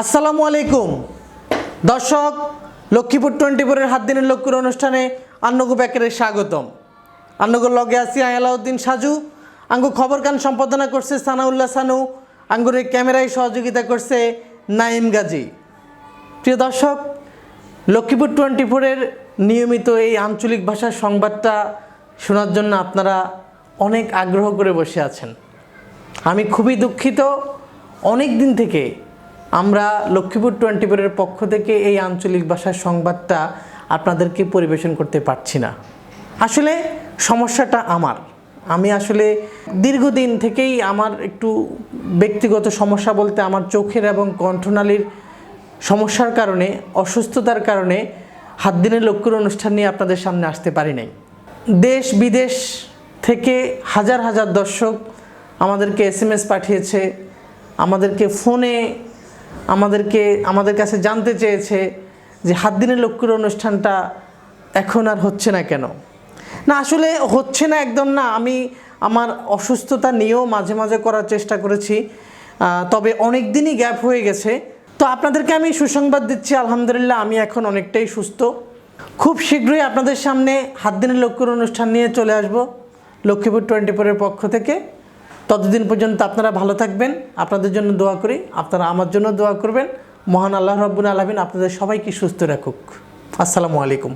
আসসালামু আলাইকুম। দর্শক, লক্ষ্মীপুর টোয়েন্টি ফোরের হাত দিনের লক্ষ্মীর অনুষ্ঠানে আন্নগু ব্যাকের স্বাগতম। আন্নগুর লগে আছি আয়ালাউদ্দিন সাজু। আঙ্গু খবর কান সম্পাদনা করছে সানাউল্লাহ সানু। আঙ্গুর এই ক্যামেরায় সহযোগিতা করছে নাইম গাজী। প্রিয় দর্শক, লক্ষ্মীপুর টোয়েন্টি ফোরের নিয়মিত এই আঞ্চলিক ভাষার সংবাদটা শোনার জন্য আপনারা অনেক আগ্রহ করে বসে আছেন। আমি খুবই দুঃখিত। অনেক দিন থেকে আমরা লক্ষ্মীপুর টোয়েন্টি ফোরের পক্ষ থেকে এই আঞ্চলিক ভাষার সংবাদটা আপনাদেরকে পরিবেশন করতে পারছি না। আসলে সমস্যাটা আমার। আমি আসলে দীর্ঘদিন থেকেই আমার একটু ব্যক্তিগত সমস্যা বলতে আমার চোখের এবং কণ্ঠনালীর সমস্যার কারণে, অসুস্থতার কারণে হাত দিনের লক্ষ্যের অনুষ্ঠান নিয়ে আপনাদের সামনে আসতে পারি নাই। দেশ বিদেশ থেকে হাজার হাজার দর্শক আমাদেরকে এস পাঠিয়েছে, আমাদেরকে ফোনে আমাদেরকে, আমাদের কাছে জানতে চেয়েছে যে হাত দিনের লক্ষ্যের অনুষ্ঠানটা এখন আর হচ্ছে না কেন? না, আসলে হচ্ছে না একদম না। আমি আমার অসুস্থতা নিয়েও মাঝে মাঝে করার চেষ্টা করেছি। তবে অনেক দিনই গ্যাপ হয়ে গেছে। তো আপনাদেরকে আমি সুসংবাদ দিচ্ছি, আলহামদুলিল্লাহ আমি এখন অনেকটাই সুস্থ। খুব শীঘ্রই আপনাদের সামনে হাত দিনের লক্ষ্যের অনুষ্ঠান নিয়ে চলে আসব, লক্ষ্মীপুর টোয়েন্টি ফোরের পক্ষ থেকে। ততদিন পর্যন্ত আপনারা ভালো থাকবেন। আপনাদের জন্য দোয়া করি। আপনারা আমার জন্য দোয়া করবেন। মহান আল্লাহ রব্বুল আলমিন আপনাদের সবাইকে সুস্থ রাখুক। আসসালামু আলাইকুম।